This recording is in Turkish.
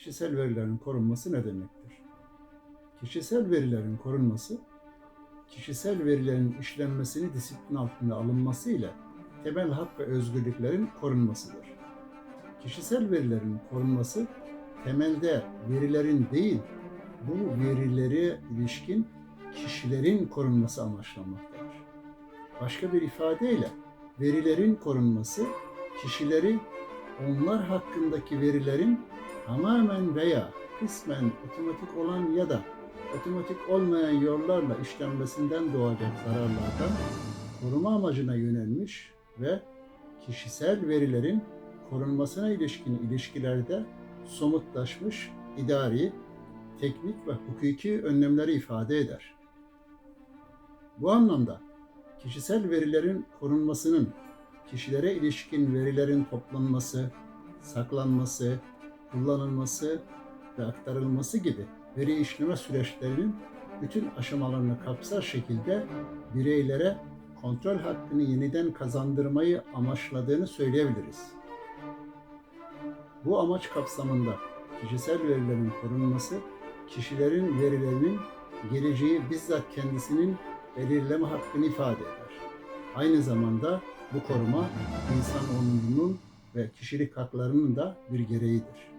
kişisel verilerin korunması ne demektir? Kişisel verilerin korunması, kişisel verilerin işlenmesini disiplin altında alınması ile temel hak ve özgürlüklerin korunmasıdır. Kişisel verilerin korunması temelde verilerin değil, bu verilere ilişkin kişilerin korunması amaçlanmaktadır. Başka bir ifadeyle verilerin korunması kişileri onlar hakkındaki verilerin tamamen veya kısmen otomatik olan ya da otomatik olmayan yollarla işlenmesinden doğacak zararlardan koruma amacına yönelmiş ve kişisel verilerin korunmasına ilişkin ilişkilerde somutlaşmış idari, teknik ve hukuki önlemleri ifade eder. Bu anlamda kişisel verilerin korunmasının kişilere ilişkin verilerin toplanması, saklanması, kullanılması ve aktarılması gibi veri işleme süreçlerinin bütün aşamalarını kapsar şekilde bireylere kontrol hakkını yeniden kazandırmayı amaçladığını söyleyebiliriz. Bu amaç kapsamında kişisel verilerin korunması, kişilerin verilerinin geleceği bizzat kendisinin belirleme hakkını ifade eder. Aynı zamanda bu koruma insan onurunun ve kişilik haklarının da bir gereğidir.